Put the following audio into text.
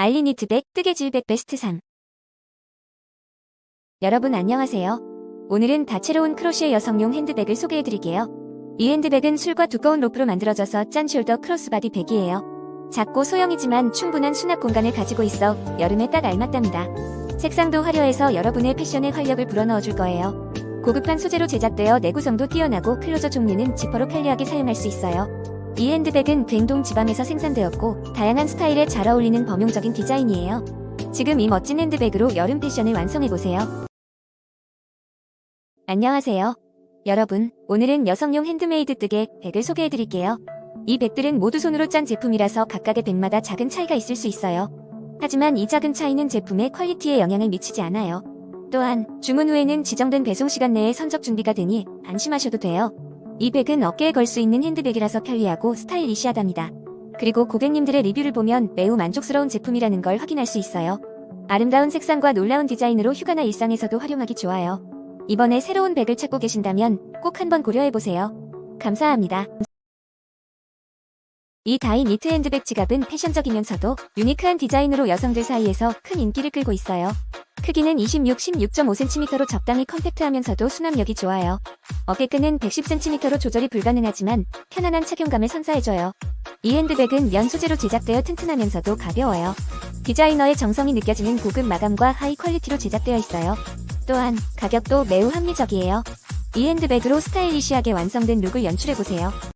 알리니트백 뜨개질백 베스트3 여러분 안녕하세요. 오늘은 다채로운 크로시의 여성용 핸드백을 소개해드릴게요. 이 핸드백은 술과 두꺼운 로프로 만들어져서 짠 숄더 크로스바디 백이에요. 작고 소형이지만 충분한 수납 공간을 가지고 있어 여름에 딱 알맞답니다. 색상도 화려해서 여러분의 패션에 활력을 불어넣어줄 거예요. 고급한 소재로 제작되어 내구성도 뛰어나고 클로저 종류는 지퍼로 편리하게 사용할 수 있어요. 이 핸드백은 굉동 지방에서 생산되었고 다양한 스타일에 잘 어울리는 범용적인 디자인이에요. 지금 이 멋진 핸드백으로 여름 패션을 완성해보세요. 안녕하세요. 여러분, 오늘은 여성용 핸드메이드 뜨개 백을 소개해드릴게요. 이 백들은 모두 손으로 짠 제품이라서 각각의 백마다 작은 차이가 있을 수 있어요. 하지만 이 작은 차이는 제품의 퀄리티에 영향을 미치지 않아요. 또한 주문 후에는 지정된 배송 시간 내에 선적 준비가 되니 안심하셔도 돼요. 이 백은 어깨에 걸 수 있는 핸드백이라서 편리하고 스타일리시하답니다. 그리고 고객님들의 리뷰를 보면 매우 만족스러운 제품이라는 걸 확인할 수 있어요. 아름다운 색상과 놀라운 디자인으로 휴가나 일상에서도 활용하기 좋아요. 이번에 새로운 백을 찾고 계신다면 꼭 한번 고려해보세요. 감사합니다. 이 다이 니트 핸드백 지갑은 패션적이면서도 유니크한 디자인으로 여성들 사이에서 큰 인기를 끌고 있어요. 크기는 26, 16.5cm로 적당히 컴팩트하면서도 수납력이 좋아요. 어깨끈은 110cm로 조절이 불가능하지만 편안한 착용감을 선사해줘요. 이 핸드백은 면 소재로 제작되어 튼튼하면서도 가벼워요. 디자이너의 정성이 느껴지는 고급 마감과 하이 퀄리티로 제작되어 있어요. 또한 가격도 매우 합리적이에요. 이 핸드백으로 스타일리시하게 완성된 룩을 연출해보세요.